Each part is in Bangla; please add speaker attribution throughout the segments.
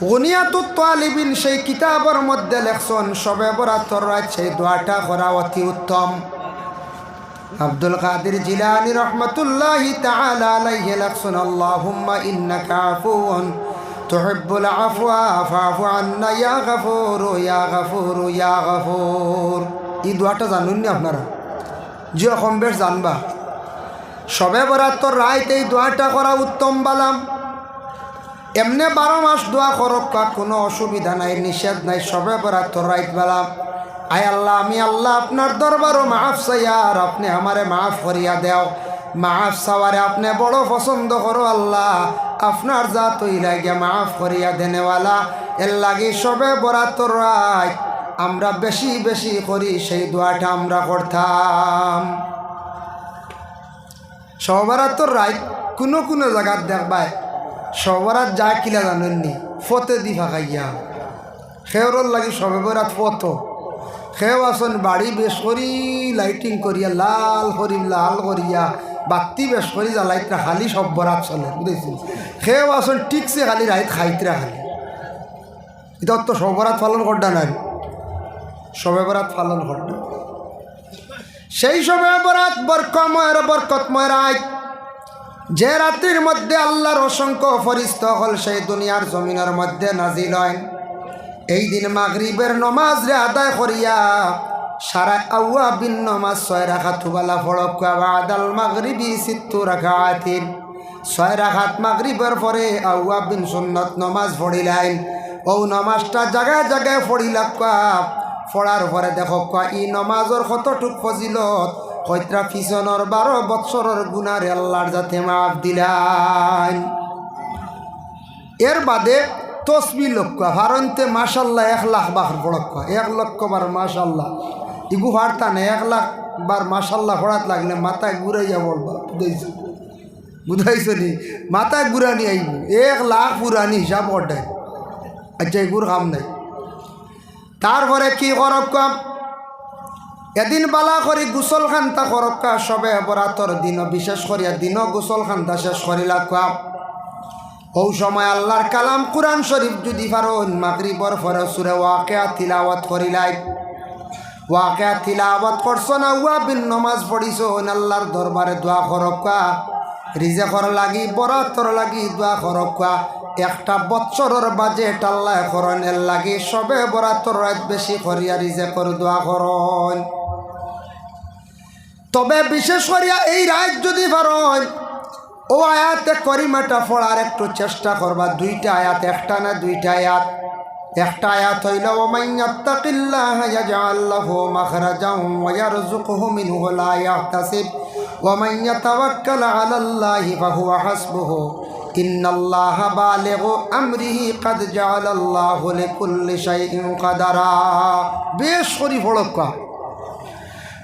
Speaker 1: গুনিয়াতুত তালিবিন সেই কিতাবের মধ্যে লেখছন সবে বরাতর রাত সেই দোয়াটা করা অতি উত্তম। আব্দুল কাদের জিলানি রহমতুল্লাহ তাআলা আলাইহি লেখছন আল্লাহুম্মা ইন্নাকা আফুউন তুহিব্বুল আফওয়া ফাফু আন্না ইয়া গফুর এই দোয়াটা জানুন নি আপনারা? যে কম বেশ জানবা। সবে বরাতর রাত এই দোয়াটা করা উত্তম বালাম। এমনি বারো মাস দোয়া করক কোনো অসুবিধা নাই, নিষেধ নাই, সবে বরাত রাইত বেলা। আয় আল্লাহ, আমি আল্লাহ আপনার দরবারও মাফ চাইয়ার আপনি আমারে মাফ করিয়া দেও। মাফ চাওয়ারে আপনি বড় পছন্দ করো আল্লাহ, আপনার যা তৈ লাগে মাফ করিয়া দেনেওয়ালা। এর লাগি সবে বরাত রাইত, আমরা বেশি বেশি করি সেই দোয়াটা আমরা করতাম। সবরাতর রাইত, কোনো কোনো জায়গাত দেখবায় সবরাত যা কিলা জানেননি, ফতে দি ফাঁকাইয়া। সেওর লাগি সবে বরাত ফত। সেও আসন বাড়ি বেশ করি লাইটিং করিয়া, লাল করি, লাল করিয়া, বাতি বেশ করি জ্বালাইতরা, খালি সব বরাত চলে বুঝেছি সেও আসন ঠিকছে খালি রাইত খাইতরা খালি। এটা তো সবরাত পালন করডা নাই। সবে বরাত পালন করডা। সেই সময় বরাত বরকময়ের বরকতময় রাত যে রাত্রির মধ্যে আল্লাহর অসংখ্য ফরিস্ত হল, সেই দুনিয়ার জমিনের মধ্যে নাজিল হয়। এই দিন মাগরিবের নমাজ রে আদায় করিয়া সারা আউয়া বিন নমাজ ছয় রাখা থুবালা ফড়ক আদাল মাগরিবি সিত্তু রাখা আতিন ছয় রাখাত মাগরিবের পরে আউয়া বিন সুন্নত নমাজ পড়িলাইন ও নমাজটা জায়গায় জায়গায় পড়িলাক। পড়ার পরে দেখো ই নমাজর কতটুক ফজিলত কইত্রা পিছনের বারো বৎসরের গুনার আল্লাহর যাতে মাফ দিলান এর বাদে তসবি লক্ষ ভারন্তে মাসাল্লাহ এক লাখ বাহার পড়ক এক লক্ষ বার মাসাল্লাহ ইগু ভারতা না এক লাখ বার মাসাল্লাহ পড়াত লাগলে মাথায় ঘুরাইয়া বলবা বুঝাইছো? বুঝাইছো নি? মাথায় ঘুরানি আইব। এক লাখ পুরানি হিসাব করতে আচ্ছা এগুর কাম নাই। তারপরে কি করক এদিন বালা করি গুসল খান্তা করক্কা সবে বরাতর দিন, বিশেষ করিয়া দিন গুসল খান্তা শেষ করিলা কাম ও সময় আল্লাহর কালাম কুরআন শরীফ যদি পারন মাগরিবর ফরে সুরে ওয়াকিয়া তিলাওয়াত করিলাই ওয়াকিয়া তিলাওয়াত করছ না উয়া বিন নমাজ পড়িছো আল্লাহর দরবারে দোয়া করক্কা রিজেকর লাগি বরাতর লাগি দোয়া করক্কা একটা বৎসরের বাজেট আল্লাহ করণের লাগি সবে বরাতর রাত বেশি করিয়া রিজেকর দোয়া করন তবে বিশেষ করিয়া এই রাত যদি পারন ও আয়াতে করিমাটা পড়ার একটু চেষ্টা করবা। দুইটা আয়াত, একটা না দুইটা আয়াত? একটা আয়াত হইল ওমাইয়াত্তাকিল্লাহ ইয়াজআল লাহু মাখরাজাও ওয়া ইয়ারযুকুহু মিনহু লা ইয়াহতাসিব। ওয়া ইয়াতাওয়াক্কাল আলাল্লাহি ফাহুয়া হাসবুহু। ইন্নাল্লাহা বালিগু আমরিহি কাদ বেশ করি পড়কা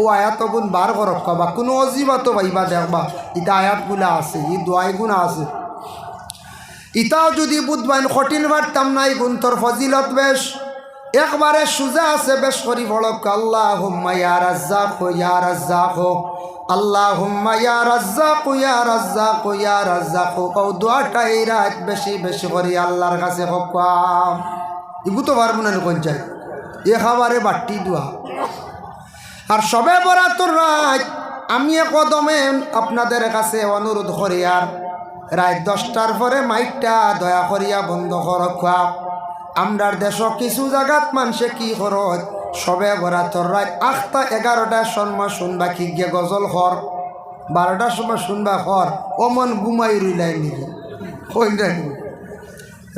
Speaker 1: ও আয়াত গুণ বার করক বা কোনো অজিবা তো ভাইবা দেখবা ইটা আয়াতগুলা আছে, ই দোয়াইগুনা আছে। ইটাও যদি বুধবাইন কঠিন পারতাম নাই গুন্তর ফজিলত বেশ। একবারে সুজা আছে বেশ করি বড়ক আল্লাহ হুম্মা ইয়া রাজ্জাক ইয়া রাজ্জাক আল্লাহ হুম্মা ইয়া রাজ্জাক ইয়া রাজ্জাক ইয়া রাজ্জাক। কও দোয়াটা এই রাত বেশি বেশি করি আল্লাহর কাছে হকাম ইবু তো পারব না কোন চাই। এ খাবারে বাট্টি দোয়া। আর সবে বরাতর রাত, আমি কদমে আপনাদের কাছে অনুরোধ করি আর রাত দশটার পরে মাইকটা দয়া করিয়া বন্ধ করখা আমরার দেশ কিছু জায়গাত মানুষে কি খরচ সবে বরাতর রাত আটটা এগারোটার সময় শুনবা কি গিয়ে গজল খর বারোটার সময় শুনবা খর অমন ঘুমাই রইলাই নিজে।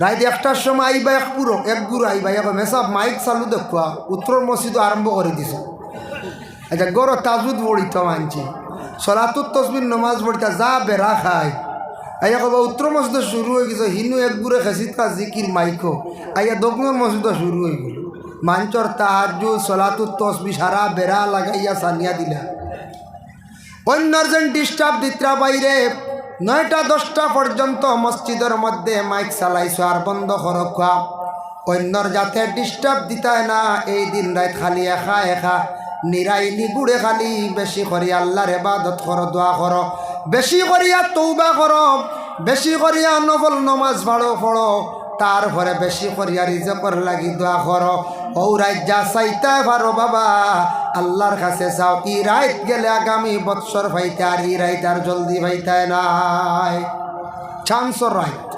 Speaker 1: রাত একটার সময় আইবা এক পুরো, এক গুরু আইবা এক মেসব মাইক চালু দেখুয়া উত্তর মসজিদ আরম্ভ করে দিছে। আচ্ছা গর তাজুদ পড়িত মানছি। সলাতুর তসবির নমাজ পড়িতা যা বেড়া খায়। আইয়া কবা, উত্তর মসজিদ শুরু হয়ে গেছে, হিনু এক গুড়ে খেসিত জিকির মাইকো। আইয়া দক্ষিণ মসজিদ শুরু হয়ে গেল। মাঞ্চর তাহাজু সলাতু তসবি সারা বেড়া লাগাইয়া সানিয়া দিলা। অন্যর যেন ডিস্টার্ব দিত্রা বাইরে নয়টা দশটা পর্যন্ত মসজিদের মধ্যে মাইক চালাইছো আর বন্ধ খরখা অন্যর যাতে ডিস্টার্ব দিতায় না, এই দিন রাত খালি একা একা নিরাই নিগুড়ে খালি, বেশি করি আল্লাহর এবাদত করো, দোয়া করো। বেশি করিয়া তৌবা করো, বেশি করিয়া নফল নমাজ ভাড়ো পড়ো। তারপরে বেশি করিয়া রিজকর লাগি দোয়া করো। ও রাজ্যা চাইতে পারো বাবা, আল্লাহর কাছে চাও ই রাইত গেলে আগামী বৎসর ভাইতে আর ই রাইত আর জলদি ভাইতায় নাই। চান্সর রাইত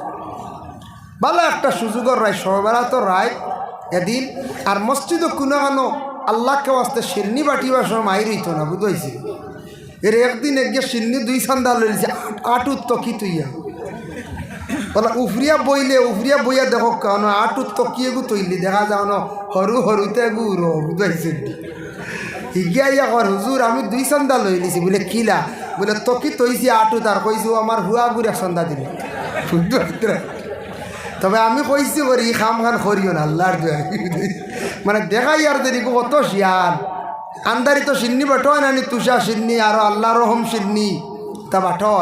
Speaker 1: ভালো একটা সুযোগের রায় সবেলা তো রায় এদিন। আর মসজিদও কোনো কোনো আল্লাহকে আসতে শিরনি বাটিবার সময় মাই রইত না, বুঝাইছি। এর একদিন একগে শিরনি দুই সান্দা লইছে আটুত তো কি তুইয়া বলে, উফরিয়া বইলে, উফরিয়া বইয়া দেখো কেন আটুত তো কি এগু তৈলি? দেখা যাও না সরু সরুতে গু র বুঝাইছে। হিগিয়া ইয়া কর, হুজুর, আমি দুই চান্দা লই নিছি, বলে, কিলা? বলে তকি তৈছি আটুত আর কইছো আমার হুয়া গুড় এক চান্দা দিলে তবে আমি কইছি করি খাম খান করিও না, আল্লাহর দোয়া মানে দেখাই আর দেরি কত শিয়ান। আন্দারি তো সিন্নি বাটো নানি তুষা সিন্নি, আর আল্লাহ রহম সিন্নি। তা বাটো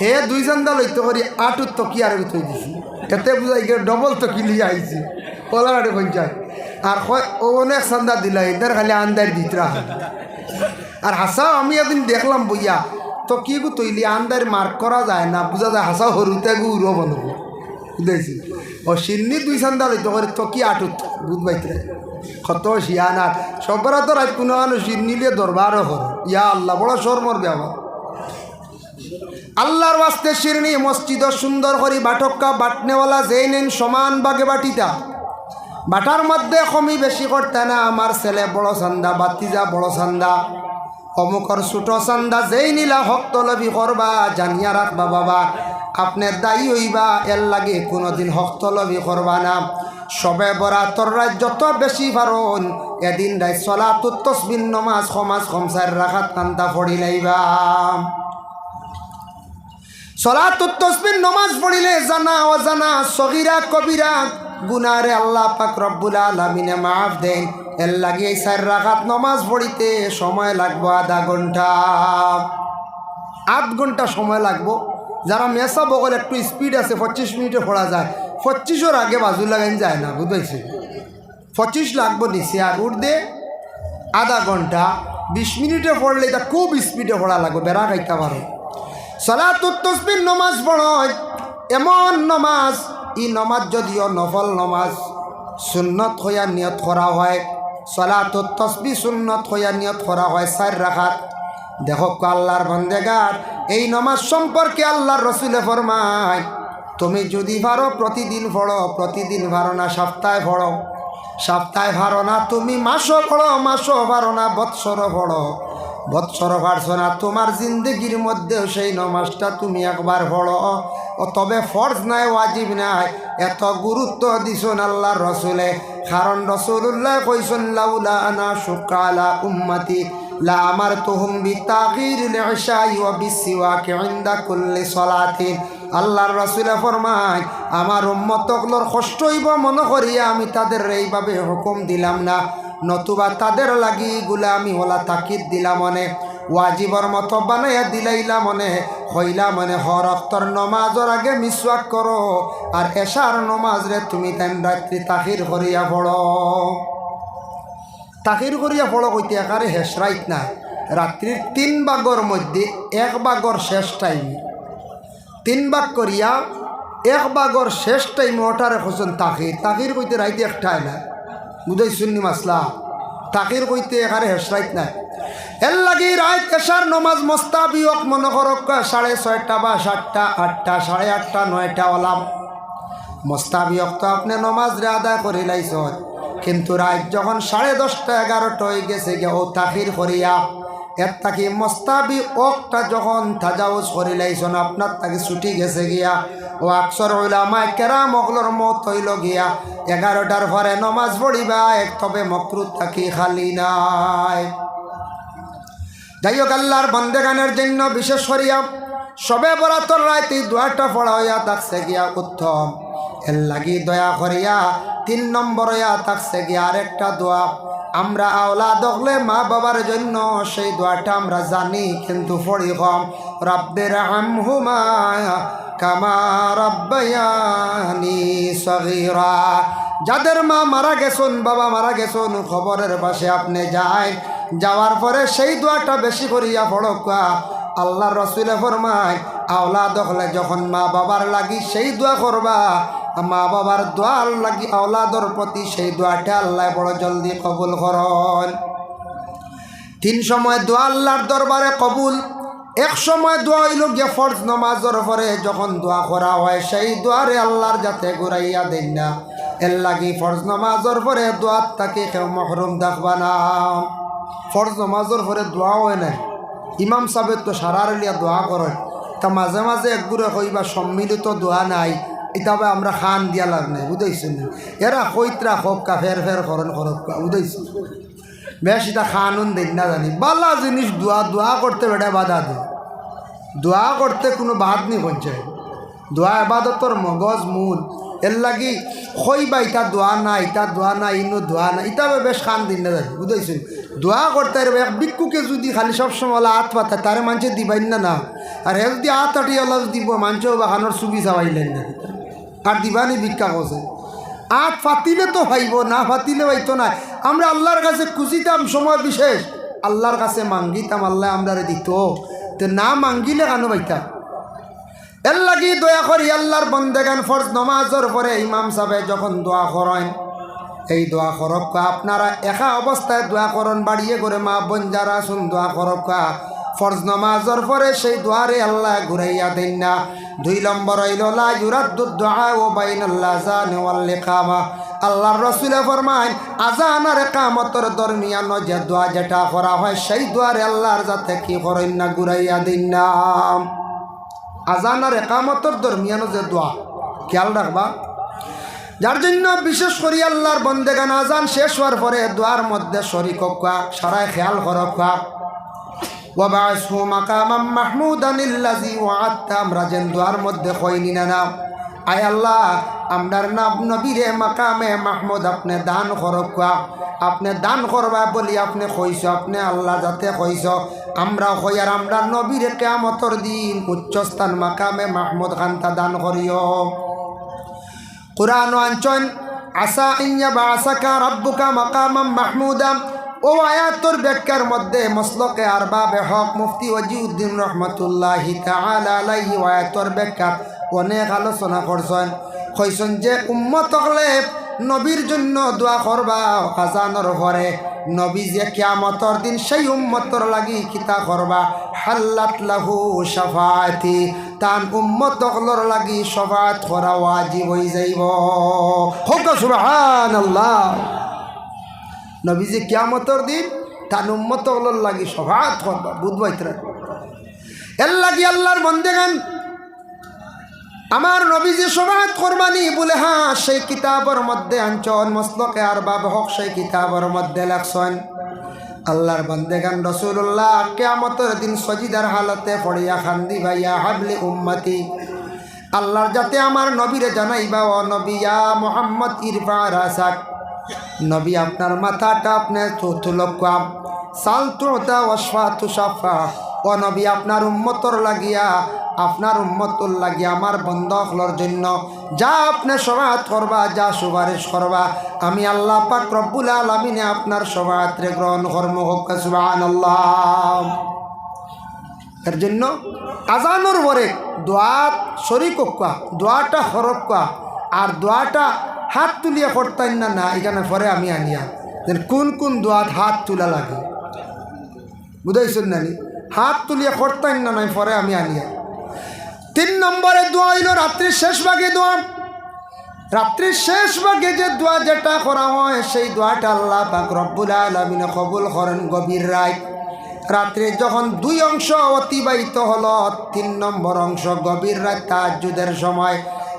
Speaker 1: হে দুই চান্দা লইতে করি আটুত তো কি আর থই দিছি এতে বুঝাই গিয়ে ডবল তো কি লিয়ে আইছি। ওলাগাড়ি পঞ্চায়েত আর অনেক চান্দা দিলা, এদের খালি আন্দারি দিতরা। আর হাসাও, আমি এদিন দেখলাম বইয়া তো কি গু তৈলি আন্দারি মার্ক করা যায় না, বুঝা যায় হাসা হরুতে গু উড়ো বনব বুঝাইছি ও সিন্নি দুই চান্দা লইতে করে তো কি আটুত, বুধ বাইতে কত শিয়ানার সবরা তো রাত কোনো মানুষ সিন্নিলে দরবারও কর ইয়া আল্লাহ, বড় শর্মর ব্যবহার আল্লাহর বাস্তে শিরনি মসজিদ সুন্দর করি বাটক্কা বাটনেওয়ালা যেই নেন সমান বাগে বাটিতা। বাটার মধ্যে কমি বেশি করতে না আমার ছেলে বড় চান্দা বাতিজা বড় চান্দা। অমুকর ছোট চান্দা যেই নিলা হক্তলবি করবা, জানিয়া রাখবা বাবা আপনার দায়ী হইবা, এর লাগে কোনোদিন হক্তলবি করবা না। সবে বরাতর রাত যত বেশি পারন এদিন রাত চলা তসবিন নমাজ সমাজ খমসার রাখাত কান্তা ফড়ি লাইবা সলাতুত তসবির নমাজ পড়িলে জানা অজানা সগিরা কবিরা, গুনারে আল্লাহ পাক রব্বুল আলমিনে মাফ দেন। এর লাগে এই রাখাত নমাজ পড়িতে সময় লাগবো আধা ঘণ্টা। আধ ঘণ্টা সময় লাগবো। যারা মেসা বগল, একটু স্পিড আছে, পঁচিশ মিনিটে পড়া যায়। পঁচিশের আগে বাজু লাগাইন যায় না, বুঝেছি? পঁচিশ লাগবো নিচে আর উর্দে আধা ঘণ্টা। বিশ মিনিটে পড়লে এটা খুব স্পিডে পড়া লাগবে, বেড়া খাইতে পারো। সলাতুত তসবির নমাজ পড়য় এমন নমাজ ই নমাজ যদিও নফল নমাজ, সুন্নত হইয়া নিয়ত করা হয়। সলাতুত তসবি সুন্নত হইয়া নিয়ত করা হয় চার রাখাত। দেখো আল্লাহর বন্দেগার, এই নমাজ সম্পর্কে আল্লাহর রসুলে ফরমায়, তুমি যদি পারো প্রতিদিন পড়ো, প্রতিদিন ভারো না, সপ্তাহে পড়ো। সপ্তাহে ভারো না, তুমি মাসও পড়ো, মাসও ভারো না, বৎসরও পড়ো। বৎসর পারছ না, তোমার জিন্দগির মধ্যেও সেই নমাজটা তুমি একবার পড়ো। ও তবে ফর্জ নাই, ওয়াজিব নাই। এত গুরুত্ব দিছন আল্লাহর রসুলে। কারণ রসুল্লাহ কইসন লাউলা আনা শুকালা উম্মতি, লা আমার তুহুম বি তাগির লিশাই ওয়া বিসিওয়াকি ইনদা কুল্লি সলাতিন আল্লাহর রাসূলে ফরমায়, আমার উম্মতকলর কষ্ট হইব, মনে করিয়া আমি তাদের এইভাবে হুকুম দিলাম না, নতুবা তাদের লাগি গুলা আমি ওলা তাকিদ দিলাম মনে ওয়াজিবর মতো বানাইয়া দিলাইলা মনে, হইলা মনে হর অক্তর নমাজর আগে মিসওয়াক করো আর এশার নমাজ রে তুমি তাই রাত্রি তাহির করিয়া পড়ো তাহির করিয়া পড়ো কইতে একারে হেসরাইত না। রাত্রির তিন বাগর মধ্যে এক বাগর শেষ টাইম। তিন বাগ করিয়া এক বাগর শেষ টাইম ওটারে খোঁজন তাহির তাহির কইতে রাইতে একটাই না। বুঝাই শুননি মাসলা তাকির কইতে এখানে হেসরাইত নাই এর লাগি রাত এসার নমাজ মোস্তাবিয়ক মনে করক সাড়ে ছয়টা বা সাতটা, আটটা, সাড়ে আটটা, নয়টা ওলাম। মোস্তাবিয়ক তো আপনি নমাজ রে আদায় করে লাইছ। কিন্তু রাত যখন সাড়ে দশটা, এগারোটা হয়ে গেছে গে, ও তাকির করিয়া, এর তাকি মোস্তাবি অকটা যখন তাজাউজ করে লাইছন, আপনার তাকে ছুটি গেছে গিয়া, ও আকসর ওলামায় কেরা মগলর মত হইল গিয়া, এগারোটার পরে নমাজ পড়িবা, এক তবে মকরুত তাকি খালি নাই। যাই হোক আল্লাহর বন্দেগানের জন্য বিশেষ করিয়া সবে বরাতর রাইতে দুয়ারটা পড়া হইয়া থাকছে গিয়া উত্তম। এর লাগি দয়া করিয়া তিন নম্বর নম্বরে থাকছে গিয়া আরেকটা দোয়া। আমরা আওলা দখলে মা বাবার জন্য সেই দোয়াটা আমরা জানি, কিন্তু পড়ি কম। রব্বের আমহুমা কামা রব্বায়ানি সগীরা। যাদের মা মারা গেছুন, বাবা মারা গেছুন, খবরের পাশে আপনি যায় যাওয়ার পরে সেই দোয়াটা বেশি করিয়া পড়কা আল্লাহ রসুলে ফরমায় আওলা দখলে যখন মা বাবার লাগি সেই দোয়া করবা। মা বাবার দোয়ার লাগি আওলাদর প্রতি সেই দোয়াটা আল্লাহ বড় জলদি কবুল করন। তিন সময় দোয়া আল্লাহর দরবারে কবুল, এক সময় দোয়া হইল গিয়ে ফরজ নমাজর পরে যখন দোয়া করা হয় সেই দোয়ারে আল্লাহর যাতে ঘুরাইয়া দেন না। এর লাগি ফরজ নমাজর পরে দোয়ার তাকে কেউ মহরুম দেখবা না। ফরজ নমাজর পরে দোয়া হয় না ইমাম সাহেব তো সারার লিয়া দোয়া করেন তা মাঝে মাঝে একগুড়ে কইবা সম্মিলিত দোয়া নাই। ইতাবে আমরা খান দিয়া লাভ নাই। বুঝাইছেন এরা কইত্রা খোকা ফের ফের করেন খরক্কা বুঝাইছেন বেশ এটা খানুন দেন না জানি। বালা জিনিস দোয়া দোয়া করতে বেটা বাধা দে। দোয়া করতে কোনো বাদ নেই পঞ্চায়েত। দোয়া এবাদতর মগজ মূল। এর লাগি খইবা ইটা দোয়া না ইটা দোয়া না ইনো দোয়া না ইটা বেশ খান দিন না জানি বুঝাইছেন? দোয়া করতে আর এক বিক্ষুকে যদি খালি সবসময় হাত পাতা, তারে মানুষে দিবাই না না? আর হে যদি হাত আটি অলপ দিব মানুষেও বা খানোর সুবি চাবাইলেন না আর দিবানি ভিক্ষা করছে। আট ফাতিলে তো ভাইব না ফাতিলে ভাইতো না। আমরা আল্লাহর কাছে খুঁজিতাম সময় বিশেষ। আল্লাহর কাছে মাঙ্গিতাম, আল্লাহ আমরা দিত। তো না মাঙ্গিলে কেন ভাইতাম এর লাগি দয়া করি আল্লাহর বন্দেগান ফরজ নমাজর পরে ইমাম সাহেব যখন দোয়া করেন, এই দোয়া করক আপনারা একা অবস্থায় দোয়া করন, বাড়িয়ে করে মা বোন যারা শুন দোয়া করক ফরজ নমাজর পরে সেই দোয়ারে আল্লাহ ঘুরাইয়া দেন না। দুই নম্বর হইল দুআ ও বাইনাল্লাহ জান ওয়াল লিকামা আল্লাহর রসুলে ফরমায় আজান আর কামতর দরমিয়ান যে দোয়া যেটা করা হয়, সেই দোয়ারে আল্লাহর যাতে কি করেন না, ঘুরাইয়া দিন না। আজান আর একামতর দরমিয়ানো যে দোয়া খেয়াল রাখবা যার জন্য বিশেষ করি আল্লাহর বন্দেগান আজান শেষ হওয়ার পরে দোয়ার মধ্যে শরিক হকা সারাই খেয়াল করকা ওয়াবাসহু মাকামাম মাহমুদান ও আত্মা আমরা যেন দোয়ার মধ্যে কইনি না না আয় আল্লাহ, আমরার নাম নবীরে মাকামে মাহমুদ, আপনি দান করকা আপনি দান করবা বলি আপনি কইস আপনি আল্লাহ যাতে কইস আমরা কই আর আমরা নবীরে কেয়ামতর দিন উচ্চস্থান মাকামে মাহমুদ খান্তা দান করিও। কোরআন আঞ্চন আসা ইয়া বা আসাকা রব্বুকা মাকামাম মাহমুদা। ও আয়াতর ব্যাখ্যার মধ্যে মসলকে আরবাবে হক মুফতি ওয়াজিউদ্দিন রহমতুল্লাহ আলাইহি আয়াতর ব্যাখ্যা অনেক আলোচনা করছেন। কইছেন যে উম্মত হলে নবীর জন্য দোয়া করবা আজানর ঘরে। নবী যে কিয়ামতর দিন সেই উম্মতর লাগি কিতা করবা। হাল্লাত লাহু সাফাতি তান উম্মত হলর লাগি সফাত করা ওয়াজিব হয়ে যাইব। হোক সুবহানাল্লাহ। নবী যে কিয়ামতর দিন তান উম্মত হলর লাগি সফাত করবা বুধবাইতরা এর লাগি আল্লাহর বন্দেগান আমার নবী যে সমাজ করবানি বলে হ্যাঁ সেই কিতাবের মধ্যে আঞ্চল মসলকে আর বাব হক সেই কিতাবের মধ্যে লেখছেন। আল্লাহর বন্দেগান রসুল্লাহ কেয়ামতের দিন সজিদার হালতে পড়িয়া খান্দি ভাইয়া, হাবলি উম্মতি। আল্লাহর যাতে আমার নবীরে জানাইবা, ও নবিয়া মোহাম্মদ, ইরফা রাসাক। নবী, আপনার মাথাটা আপনার তুলকাম সাল তুতা ওসফা তুষাফা ও নবী, আপনার উম্মতর লাগিয়া আপনার উম্মতুল লাগিয়া আমার বন্ধকলর জন্য। যা আপনি সমাজ করবা, যা সুপারিশ করবা, আমি আল্লাহ পাক রব্বুল আলমিনে আপনার সমাত্রে গ্রহণ কর্ম হোক সুবাহ এর জন্য আজানোর পরে দোয়াত শরিক কোয়া, দোয়াটা হরক কোয়া, আর দোয়াটা হাত তুলিয়া করতেন না না, এখানে পরে আমি আনিয়া। কোন কোন দোয়াত হাত তুলা লাগে? বুঝাইছেন নানি হাত তুলিয়া করতেন না, নাই, পরে আমি আনিয়া। তিন নম্বরে দোয়া হইল, রাত্রির শেষ ভাগে দোয়া। রাত্রির শেষ ভাগে যে দোয়া যেটা করা হয়, সেই দোয়াটা আল্লাহ পাক রব্বুল আলমিনে কবুল করেন গভীর রায়। রাত্রে যখন দুই অংশ অতিবাহিত হলো, তিন নম্বর অংশ গভীর রাত তাজুদের সময়।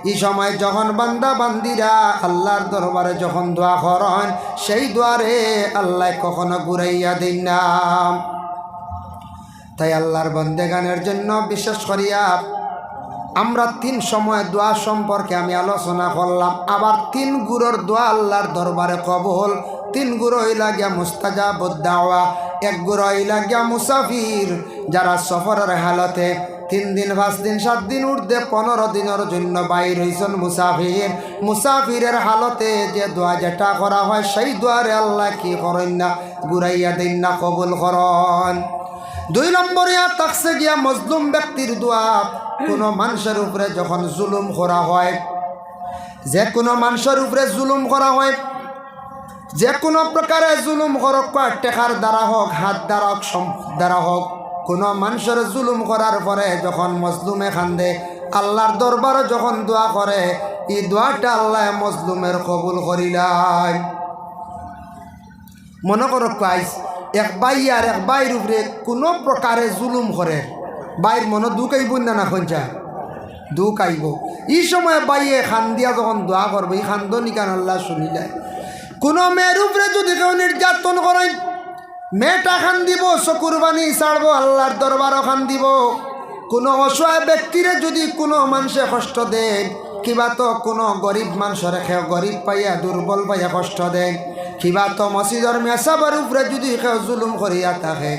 Speaker 1: এই সময় যখন বান্দা বান্দিরা আল্লাহর দরবারে যখন দোয়া করেন সেই দোয়ারে আল্লাহ কখনো ঘুরাইয়া দিন না। তাই আল্লাহর বন্দেগানের জন্য বিশেষ করিয়া আমরা তিন সময় দোয়া সম্পর্কে আমি আলোচনা করলাম। আবার তিন গুরুর দোয়া আল্লাহর দরবারে কবল। তিন গুরু হইলা গিয়া মুস্তাজাবুদ্দাওয়া এক গুরু হইলা গিয়া মুসাফির, যারা সফরের হালতে তিন দিন, পাঁচ দিন, সাত দিন উর্ধে পনেরো দিনের জন্য বাইর হইছেন মুসাফির। মুসাফিরের হালতে যে দোয়া যেটা করা হয়, সেই দোয়ারে আল্লাহ কি করেন না, ঘুরাইয়া দিন না, কবুল করন। দুই নম্বরে তাকছে গিয়া মজলুম ব্যক্তির দোয়া, কোনো মানুষের উপরে যখন জুলুম করা হয়, যে কোনো মানুষের উপরে জুলুম করা হয়, যে কোনো প্রকারে জুলুম করক টেকার দ্বারা হোক, হাত দ্বারা হোক সম্পদ দ্বারা হোক, কোনো মানুষের জুলুম করার পরে যখন মজলুমে খান্দে, আল্লাহর দরবারে যখন দোয়া করে, এই দোয়াটা আল্লাহ মজলুমের কবুল করিলাই মনে করো পাইস এক বাই আর এক বাইর উপরে কোনো প্রকারে জুলুম করে। বাইর মনে দুঃখ আইব না না খঞ্চা দুঃখ আইব। এই সময় বাইয়ে খান দিয়া যখন দোয়া করব, এই খান্দ নিকান আল্লাহ শুনিলে? কোনো মেয়ের উপরে যদি কেউ নির্যাতন করেন মেয়েটা খান দিব চকুর বাণী ছাড়বো, আল্লাহর দরবারও খান দিব। কোনো অসহায় ব্যক্তিরে যদি কোনো মানুষে কষ্ট দেন কিবা তো কোনো গরিব মানুষের কেউ গরিব পাইয়া, দুর্বল পাইয়া কষ্ট দেন কিবা তো মসজিদর মেসাবার উপরে যদি কেউ জুলুম করিয়া থাকে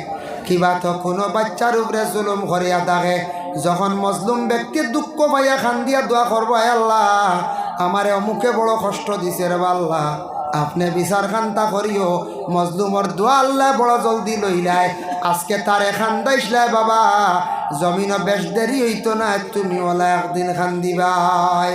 Speaker 1: কিবা তো কোনো বাচ্চার উপরে জুলুম করিয়া থাকে, যখন মজলুম ব্যক্তির দুঃখ পাইয়া খান দিয়া দোয়া করব, "হে আল্লাহ, আমারে অমুকে বড় কষ্ট দিছে রে আল্লাহ। আপনি বিচার খান্তা করিও, মজলুমর দোয়া আল্লাহ বড় জলদি লইলাই আজকে তারে খান্দাইসলাই বাবা জমিনও বেশ দেরি হইতো না তুমি ওলা একদিন খান দিবাই।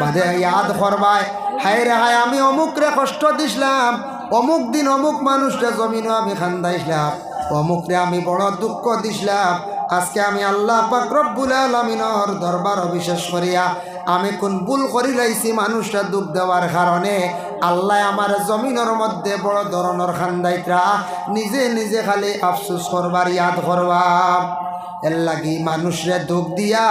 Speaker 1: বাদে ইয়াদ করবাই হায় রে হায়, আমি অমুক রে কষ্ট দিছিলাম, অমুক দিন অমুক মানুষরে জমিনও আমি খান্দাইছিলাম অমুক রে আমি বড় দুঃখ দিছিলাম, আজকে আমি আল্লাহ পাক রব্বুল আলমিনর দরবার অবিশ্বাস করিয়া, আমি কোন ভুল করি লাইছি মানুষরা দুঃখ দেওয়ার কারণে, আল্লাহ আমার জমিনের মধ্যে বড় ধরনের খান্দাইতরা নিজে নিজে খালি আফসুস করবার ইয়াদ করবাম এর লাগি মানুষরে দুঃখ দিয়া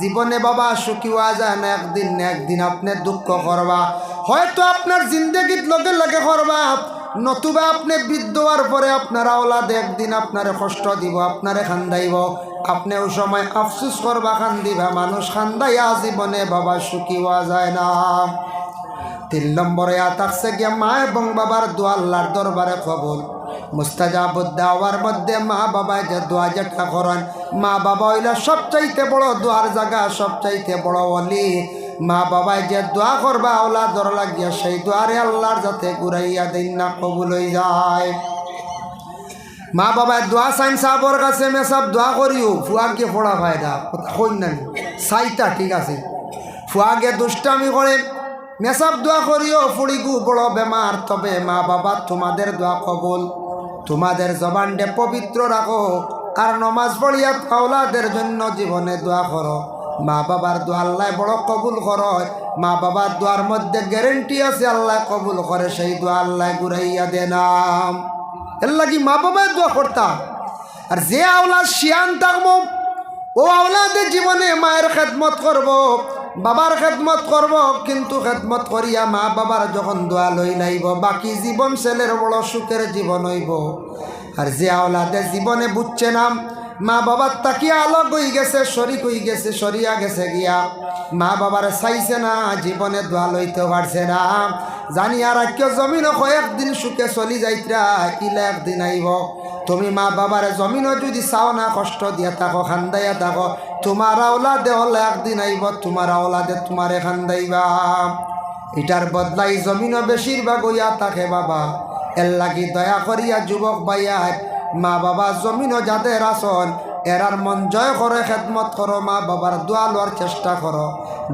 Speaker 1: জীবনে বাবা সুখী হওয়া যায় না, একদিন না একদিন আপনি দুঃখ করবা। হয়তো আপনার জিন্দগিত লগে লগে করবা, নতুবা আপনি বৃদ্ধ হওয়ার পরে আপনার আওলাদ একদিন আপনারে কষ্ট দিব, আপনারে খান্দাইব। আপনি ওই সময় আফসুস করবা, খান্দিবা, মানুষ খান্দাইয়া জীবনে বাবা সুখী হওয়া যায় না। তিন নম্বরে আতাকছে গিয়া মা এবং বাবার দোয়া, আল্লাহর দরবারে কবল। মুস্তাজাবুদ্দাওয়ার মধ্যে মা বাবা যে দোয়া যেটা করেন মা বাবা হইলে সবচাইতে বড় দোয়ার জায়গা, সবচাইতে বড় অলি মা বাবাই যে দোয়া করবা ওলা দর লাগিয়া সেই দোয়ারে আল্লাহর যাতে ঘুরাইয়া দিন না কবুল হয়ে যায়। মা বাবাই দোয়া চাইন সাবর কাছে মে সব দোয়া করিও, ফুয়াকে পড়া ফায়দা না চাইটা ঠিক আছে। ফুয়াকে দুষ্টামি করে মেসাব দোয়া করিও, ফুড়িগু বড় বেমার, তবে মা বাবা তোমাদের দোয়া কবল। তোমাদের জবানটে পবিত্র রাখো। আর নমাজ পড়িয়া আওলাদের জন্য জীবনে দোয়া করো? মা বাবার দোয়া আল্লাহ বড় কবুল করো। মা বাবার দোয়ার মধ্যে গ্যারেন্টি আছে, আল্লাহ কবুল করে, সেই দোয়া আল্লাহ ঘুরাইয়া দেনাম এর লাগি মা বাবার দোয়া করতাম আর যে আওলাদ শিয়ান থাকব, ও আওলাদের জীবনে মায়ের খেদমত করব, বাবার খেদমত করব, কিন্তু খেদমত করিয়া মা বাবার যখন দোয়া লই নাইব বাকি জীবন ছেলের বড় সুখের জীবন হইব। আর যে আওলাদে জীবনে বুঝছে না মা বাবার তাকিয়া আলোক হয়ে গেছে, শরিক হয়ে গেছে, সরিয়া গেছে গিয়া। মা বাবার চাইছে না, জীবনে দোয়া লইতে পারছে না। জানি আর কেউ জমিনও কয়েকদিন সুখে চলি যাইতরা ইলে একদিন আইব? তুমি মা বাবার জমিনও যদি চাও না, কষ্ট দিয়া থাকো, খান্দাইয়া থাকো, তোমার আওলাদে হলে একদিন আইব, তোমার আওলাদে তোমারে খান্দাইবা। এটার বদলাই জমিনও বেশিরভাগ হইয়া থাকে বাবা। এর লাগি দয়া করিয়া যুবক বাইয়ার মা বাবা জমিনও যাদের আসন এরার মন জয় করে খেদমত করো, মা বাবার দোয়া লওয়ার চেষ্টা করো।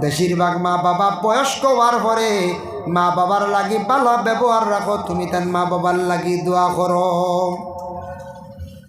Speaker 1: বেশিরভাগ মা বাবা বয়স্ক হওয়ার পরে মা বাবার লাগি ভালো ব্যবহার রাখো, তুমি তেন মা বাবার লাগি দোয়া করো।